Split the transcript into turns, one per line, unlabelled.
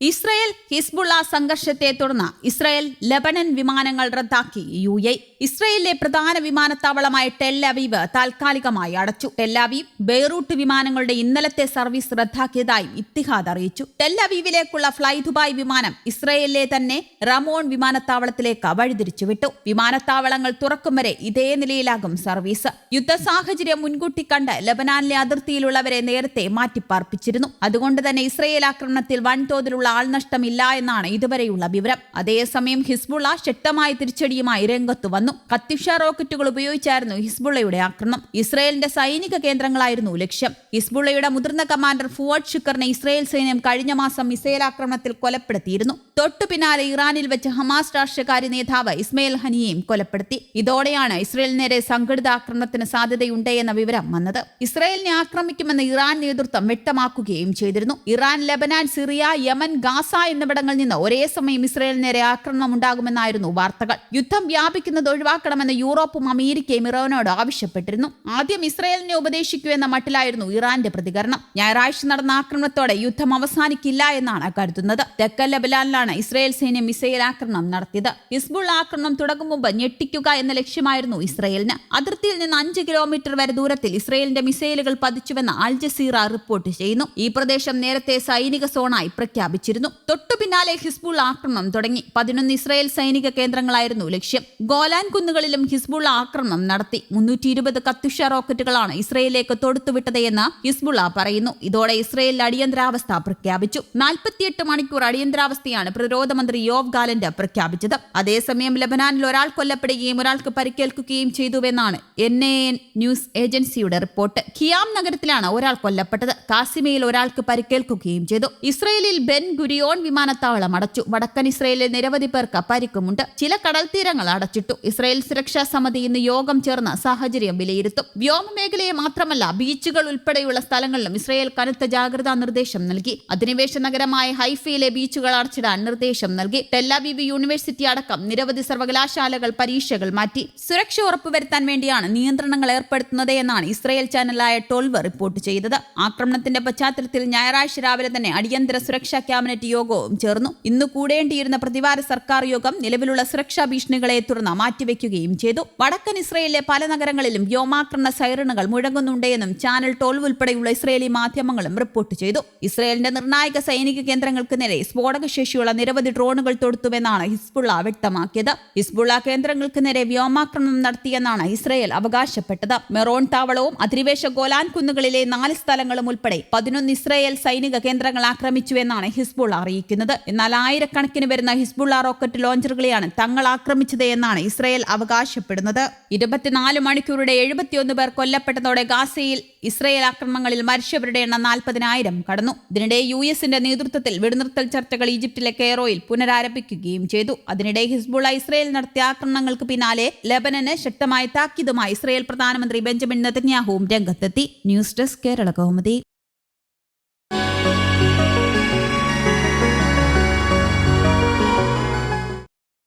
Israel Hezbollah സംഘർഷത്തെ തുടർന്ന് Israel Lebanon വിമാനങ്ങൾ റദ്ദാക്കി. യു എ ഇസ്രയേലിലെ പ്രധാന വിമാനത്താവളമായ ടെൽ അവീവ് താൽക്കാലികമായി അടച്ചു. ടെൽ അവീവ് ബെയ്റൂട്ട് വിമാനങ്ങളുടെ ഇന്നലത്തെ സർവീസ് റദ്ദാക്കിയതായും ഇത്തിഹാദ് അറിയിച്ചു. ടെൽ അവീവിലേക്കുള്ള ഫ്ലൈ ദുബായ് വിമാനം ഇസ്രയേലിലെ തന്നെ റമോൺ വിമാനത്താവളത്തിലേക്ക് വഴിതിരിച്ചുവിട്ടു. വിമാനത്താവളങ്ങൾ തുറക്കും വരെ ഇതേ നിലയിലാകും സർവീസ്. യുദ്ധ സാഹചര്യം മുൻകൂട്ടി കണ്ട് ലബനാനിലെ അതിർത്തിയിലുള്ളവരെ നേരത്തെ മാറ്റിപ്പാർപ്പിച്ചിരുന്നു. അതുകൊണ്ട് തന്നെ ഇസ്രയേൽ ആക്രമണത്തിൽ വൻതോതിലുള്ള ആൾനഷ്ടമില്ല എന്നാണ് ഇതുവരെയുള്ള വിവരം. അതേസമയം ഹിസ്ബുള്ള ശക്തമായ തിരിച്ചടിയുമായി രംഗത്ത് വന്നു. കത്തിഷ റോക്കറ്റുകൾ ഉപയോഗിച്ചായിരുന്നു ഹിസ്ബുള്ളയുടെ ആക്രമണം ഇസ്രയേലിന്റെ സൈനിക കേന്ദ്രങ്ങളായിരുന്നു ലക്ഷ്യം. ഹിസ്ബുള്ളയുടെ മുതിർന്ന കമാൻഡർ ഫുവാഡ് ഷുക്കറിനെ ഇസ്രയേൽ സൈന്യം കഴിഞ്ഞ മാസം മിസൈൽ ആക്രമണത്തിൽ കൊലപ്പെടുത്തിയിരുന്നു. തൊട്ടു പിന്നാലെ ഇറാനിൽ വെച്ച് ഹമാസ് രാഷ്ട്രീയകാര്യ നേതാവ് ഇസ്മയിൽ ഹനിയെയും കൊലപ്പെടുത്തി. ഇതോടെയാണ് ഇസ്രയേലിനെതിരെ സംഘടിത ആക്രമണത്തിന് സാധ്യതയുണ്ട് എന്ന വിവരം വന്നത്. ഇസ്രയേലിനെ ആക്രമിക്കുമെന്ന് ഇറാൻ നേതൃത്വം വ്യക്തമാക്കുകയും ചെയ്തിരുന്നു. Iran Lebanon Syria Yemen Gaza എന്നിവിടങ്ങളിൽ നിന്ന് ഒരേ സമയം ഇസ്രയേലിന് നേരെ ആക്രമണം ഉണ്ടാകുമെന്നായിരുന്നു വാർത്തകൾ. യുദ്ധം വ്യാപിക്കുന്നത് ഒഴിവാക്കണമെന്ന് യൂറോപ്പും അമേരിക്കയും ഇറാനോട് ആവശ്യപ്പെട്ടിരുന്നു. ആദ്യം ഇസ്രയേലിനെ ഉപദേശിക്കൂ എന്ന മട്ടിലായിരുന്നു ഇറാന്റെ പ്രതികരണം. ഞായറാഴ്ച നടന്ന ആക്രമണത്തോടെ യുദ്ധം അവസാനിക്കില്ല എന്നാണ് കരുതുന്നത്. തെക്കൻ ലബലാനിലാണ് ഇസ്രയേൽ സൈന്യം മിസൈൽ ആക്രമണം നടത്തിയത്. ഹിസ്ബുൾ ആക്രമണം തുടങ്ങും മുമ്പ് ഞെട്ടിക്കുക എന്ന ലക്ഷ്യമായിരുന്നു ഇസ്രയേലിന്. അതിർത്തിയിൽ നിന്ന് അഞ്ച് കിലോമീറ്റർ വരെ ദൂരത്തിൽ ഇസ്രയേലിന്റെ മിസൈലുകൾ പതിച്ചുവെന്ന് അൽ ജസീറ റിപ്പോർട്ട് ചെയ്യുന്നു. ഈ പ്രദേശം നേരത്തെ സൈനിക സോണായി പ്രഖ്യാപിച്ചിരുന്നു തൊട്ടു പിന്നാലെ ഹിസ്ബുൾ ആക്രമണം തുടങ്ങി. പതിനൊന്ന് ഇസ്രായേൽ സൈനിക കേന്ദ്രങ്ങളായിരുന്നു ലക്ഷ്യം. ഗോലാൻ കുന്നുകളിലും ഹിസ്ബുൾ ആക്രമണം നടത്തി. മുന്നൂറ്റി ഇരുപത് കത്തുഷ റോക്കറ്റുകളാണ് ഇസ്രയേലിലേക്ക് തൊടുത്തുവിട്ടതെന്ന് ഹിസ്ബുള്ള പറയുന്നു. ഇതോടെ ഇസ്രയേലിൽ അടിയന്തരാവസ്ഥ പ്രഖ്യാപിച്ചു. നാൽപ്പത്തിയെട്ട് മണിക്കൂർ അടിയന്തരാവസ്ഥയാണ് പ്രതിരോധ മന്ത്രി യോവ് ഗാലന്റ് പ്രഖ്യാപിച്ചത്. അതേസമയം ലബനാനിൽ ഒരാൾ കൊല്ലപ്പെടുകയും ഒരാൾക്ക് പരിക്കേൽക്കുകയും ചെയ്തുവെന്നാണ് എൻ എ എൻ ന്യൂസ് ഏജൻസിയുടെ റിപ്പോർട്ട്. ഖിയാം നഗരത്തിലാണ് ഒരാൾ കൊല്ലപ്പെട്ടത്. കാസിമയിൽ ഒരാൾക്ക് പരിക്കേൽക്കുകയും ചെയ്തു. ഇസ്രയേലിൽ ബെൻ ഗുരിയോൺ വിമാനത്താവളം അടച്ചു. വടക്കൻ ഇസ്രയേലിൽ നിരവധി പേർക്ക് പരിക്കുമുണ്ട് ചില കടൽ തീരങ്ങൾ അടച്ചിട്ടു. ഇസ്രയേൽ സുരക്ഷാ സമിതി ഇന്ന് യോഗം ചേർന്ന് സാഹചര്യം വിലയിരുത്തും. വ്യോമമേഖലയെ മാത്രമല്ല ബീച്ചുകൾ ഉൾപ്പെടെയുള്ള സ്ഥലങ്ങളിലും ഇസ്രയേൽ കനത്ത ജാഗ്രതാ നിർദ്ദേശം നൽകി. അധിനിവേശ നഗരമായ ഹൈഫയിലെ ബീച്ചുകൾ അടച്ചിടാൻ നിർദ്ദേശം നൽകി. ടെല്ലാബീബ് യൂണിവേഴ്സിറ്റി അടക്കം നിരവധി സർവകലാശാലകൾ പരീക്ഷകൾ മാറ്റി. സുരക്ഷ ഉറപ്പുവരുത്താൻ വേണ്ടിയാണ് നിയന്ത്രണങ്ങൾ ഏർപ്പെടുത്തുന്നത് എന്നാണ് ഇസ്രയേൽ ചാനലായ ടോൾവ് റിപ്പോർട്ട് ചെയ്തത്. ആക്രമണത്തിന്റെ പശ്ചാത്തലത്തിൽ ഞായറാഴ്ച രാവിലെ തന്നെ അടിയന്തര സുരക്ഷാ ക്യാബിനറ്റ് യോഗവും ചേർന്നു. ഇന്ന് കൂടേണ്ടിയിരുന്ന പ്രതിവാര സർക്കാർ യോഗം നിലവിലുള്ള സുരക്ഷാ ഭീഷണികളെ തുടർന്ന് മാറ്റിവെക്കുകയും ചെയ്തു. വടക്കൻ ഇസ്രയേലിലെ പല നഗരങ്ങളിലും വ്യോമാക്രമണ സൈറണുകൾ മുഴങ്ങുന്നുണ്ടെന്നും ചാനൽ ടോൾവ് ഉൾപ്പെടെയുള്ള ഇസ്രയേലി മാധ്യമങ്ങളും റിപ്പോർട്ട് ചെയ്തു. ഇസ്രയേലിന്റെ നിർണായക സൈനിക കേന്ദ്രങ്ങൾക്ക് നേരെ സ്ഫോടകശേഷിയുള്ള നിരവധി ഡ്രോണുകൾ തൊടുത്തുവെന്നാണ് ഹിസ്ബുള്ള വ്യക്തമാക്കിയത്. ഹിസ്ബുള്ള കേന്ദ്രങ്ങൾക്ക് നേരെ വ്യോമാക്രമണം നടത്തിയെന്നാണ് ഇസ്രയേൽ അവകാശപ്പെട്ടത്. മെറോൺ താവളവും അധിനിവേശ ഗോലാൻ കുന്നുകളിലെ നാല് സ്ഥലങ്ങളും ഉൾപ്പെടെ പതിനൊന്ന് ഇസ്രയേൽ സൈനിക കേന്ദ്രങ്ങൾ ആക്രമിച്ചുവെന്നാണ് ഹിസ്ബുള്ള അറിയിക്കുന്നത്. എന്നാൽ ആയിരക്കണക്കിന് വരുന്ന ഹിസ്ബുള്ള റോക്കറ്റ് ലോഞ്ചറുകളെയാണ് തങ്ങൾ ആക്രമിച്ചത് എന്നാണ് ഇസ്രയേൽ അവകാശപ്പെടുന്നത്. ഇരുപത്തിനാല് മണിക്കൂറുടെ എഴുപത്തിയൊന്ന് പേർ കൊല്ലപ്പെട്ടതോടെ ഗാസയിൽ ഇസ്രയേൽ ആക്രമണങ്ങളിൽ മരിച്ചവരുടെ എണ്ണം നാൽപ്പതിനായിരം കടന്നു. ഇതിനിടെ യു എസിന്റെ നേതൃത്വത്തിൽ വെടിനിർത്തൽ ചർച്ചകൾ ഈജിപ്തിലെ കെയറോയിൽ പുനരാരംഭിക്കുകയും ചെയ്തു. അതിനിടെ ഹിസ്ബുള്ള ഇസ്രയേൽ നടത്തിയ ആക്രമണങ്ങൾക്ക് പിന്നാലെ ലബനന് ശക്തമായ താക്കീതുമായി ഇസ്രയേൽ പ്രധാനമന്ത്രി ബെഞ്ചമിൻ നെതന്യാഹുവും രംഗത്തെത്തി. News desk Kerala Kaumudi.